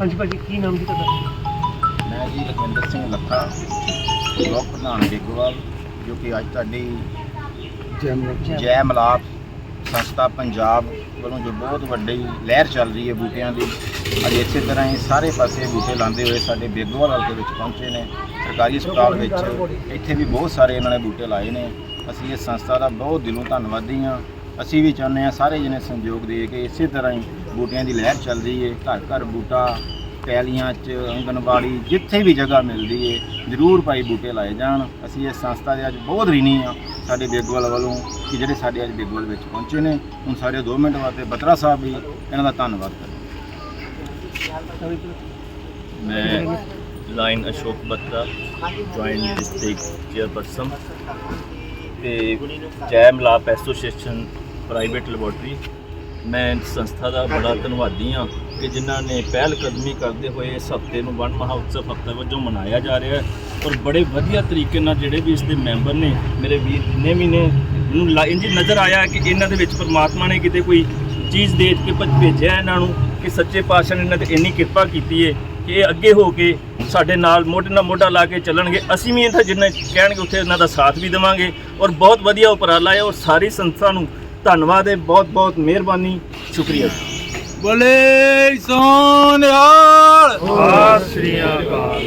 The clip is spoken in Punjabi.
ਹਾਂਜੀ ਭਾਜੀ ਕੀ ਨਾਮ ਜੀ ਤੁਹਾਡਾ? ਮੈਂ ਜੀ ਲਖਵਿੰਦਰ ਸਿੰਘ ਲੱਖਾ ਬਲਾਕ ਪ੍ਰਧਾਨ ਬੇਗੋਵਾਲ ਜੋ ਕਿ ਅੱਜ ਤੁਹਾਡੀ ਜੈ ਮਲਾਪ ਸੰਸਥਾ ਪੰਜਾਬ ਵੱਲੋਂ ਜੋ ਬਹੁਤ ਵੱਡੀ ਲਹਿਰ ਚੱਲ ਰਹੀ ਹੈ ਬੂਟਿਆਂ ਦੀ ਅੱਜ ਇਸੇ ਤਰ੍ਹਾਂ ਹੀ ਸਾਰੇ ਪਾਸੇ ਬੂਟੇ ਲਾਉਂਦੇ ਹੋਏ ਸਾਡੇ ਬੇਗੋਵਾਲ ਹਲਕੇ ਵਿੱਚ ਪਹੁੰਚੇ ਨੇ ਸਰਕਾਰੀ ਹਸਪਤਾਲ ਵਿੱਚ। ਇੱਥੇ ਵੀ ਬਹੁਤ ਸਾਰੇ ਇਹਨਾਂ ਨੇ ਬੂਟੇ ਲਾਏ ਨੇ। ਅਸੀਂ ਇਸ ਸੰਸਥਾ ਦਾ ਬਹੁਤ ਦਿਲੋਂ ਧੰਨਵਾਦੀ ਹਾਂ। ਅਸੀਂ ਵੀ ਚਾਹੁੰਦੇ ਆ ਸਾਰੇ ਜਣੇ ਸੰਯੋਗ ਦੇ ਕੇ ਇਸੇ ਤਰ੍ਹਾਂ ਹੀ ਬੂਟਿਆਂ ਦੀ ਲਹਿਰ ਚੱਲ ਰਹੀ ਏ ਘਰ ਘਰ ਬੂਟਾ, ਪੈਲੀਆਂ 'ਚ ਅੰਗਨਵਾੜੀ ਜਿੱਥੇ ਵੀ ਜਗ੍ਹਾ ਮਿਲਦੀ ਏ, ਜ਼ਰੂਰ ਭਾਈ ਬੂਟੇ ਲਾਏ ਜਾਣ। ਅਸੀਂ ਇਸ ਸੰਸਥਾ ਦੇ ਅੱਜ ਬਹੁਤ ਰੀਣੀ ਆ ਸਾਡੇ ਬੇਗਵਾਲ ਵੱਲੋਂ ਕਿ ਜਿਹੜੇ ਸਾਡੇ ਅੱਜ ਬੇਗਵਾਲ ਵਿੱਚ ਪਹੁੰਚੇ ਨੇ, ਹੁਣ ਸਾਰੇ 2 ਮਿੰਟ ਵਾਸਤੇ ਬਤਰਾ ਸਾਹਿਬ ਵੀ ਇਹਨਾਂ ਦਾ ਧੰਨਵਾਦ ਕਰਦੇ ਮੈਂ lion Ashok Batra joint district chairperson ਤੇ ਜੈ ਮਲਾਪ ਐਸੋਸੀਏਸ਼ਨ ਪ੍ਰਾਈਵੇਟ ਲੈਬੋਰਟਰੀ। ਮੈਂ ਇਸ ਸੰਸਥਾ ਦਾ ਬੜਾ ਧੰਨਵਾਦੀ ਹਾਂ ਕਿ ਜਿਨ੍ਹਾਂ ਨੇ ਪਹਿਲ ਕਦਮੀ ਕਰਦੇ ਹੋਏ ਇਸ ਹਫ਼ਤੇ ਨੂੰ ਵਣ ਮਹਾਉਤਸਵ ਹਫ਼ਤਾ ਵਜੋਂ ਮਨਾਇਆ ਜਾ ਰਿਹਾ ਹੈ ਔਰ ਬੜੇ ਵਧੀਆ ਤਰੀਕੇ ਨਾਲ ਜਿਹੜੇ ਵੀ ਇਸ ਦੇ ਮੈਂਬਰ ਨੇ ਮੇਰੇ ਵੀਰ ਜਿੰਨੇ ਵੀ ਨੇ ਮੈਨੂੰ ਇੰਝ ਨਜ਼ਰ ਆਇਆ ਕਿ ਇਹਨਾਂ ਦੇ ਵਿੱਚ ਪਰਮਾਤਮਾ ਨੇ ਕਿਤੇ ਕੋਈ ਚੀਜ਼ ਦੇ ਕੇ ਭੇਜ- ਭੇਜਿਆ ਇਹਨਾਂ ਨੂੰ ਕਿ ਸੱਚੇ ਪਾਤਸ਼ਾਹ ਨੇ ਇਹਨਾਂ ਤੇ ਇੰਨੀ ਕਿਰਪਾ ਕੀਤੀ ਹੈ ਕਿ ਇਹ ਅੱਗੇ ਹੋ ਕੇ ਸਾਡੇ ਨਾਲ ਮੋਢੇ ਨਾਲ ਮੋਢਾ ਲਾ ਕੇ ਚੱਲਣਗੇ। ਅਸੀਂ ਵੀ ਇੱਥੇ ਜਿੰਨੇ ਕਹਿਣਗੇ ਉੱਥੇ ਇਹਨਾਂ ਦਾ ਸਾਥ ਵੀ ਦੇਵਾਂਗੇ ਔਰ ਬਹੁਤ ਵਧੀਆ ਉਪਰਾਲਾ ਹੈ ਔਰ ਸਾਰੀ ਸੰਸਥਾ ਨੂੰ ਧੰਨਵਾਦ ਹੈ ਬਹੁਤ ਬਹੁਤ ਮਿਹਰਬਾਨੀ ਸ਼ੁਕਰੀਆ। ਬੋਲੇ ਸੋਨਿਹਾਲ ਸਤਿ ਸ੍ਰੀ ਅਕਾਲ।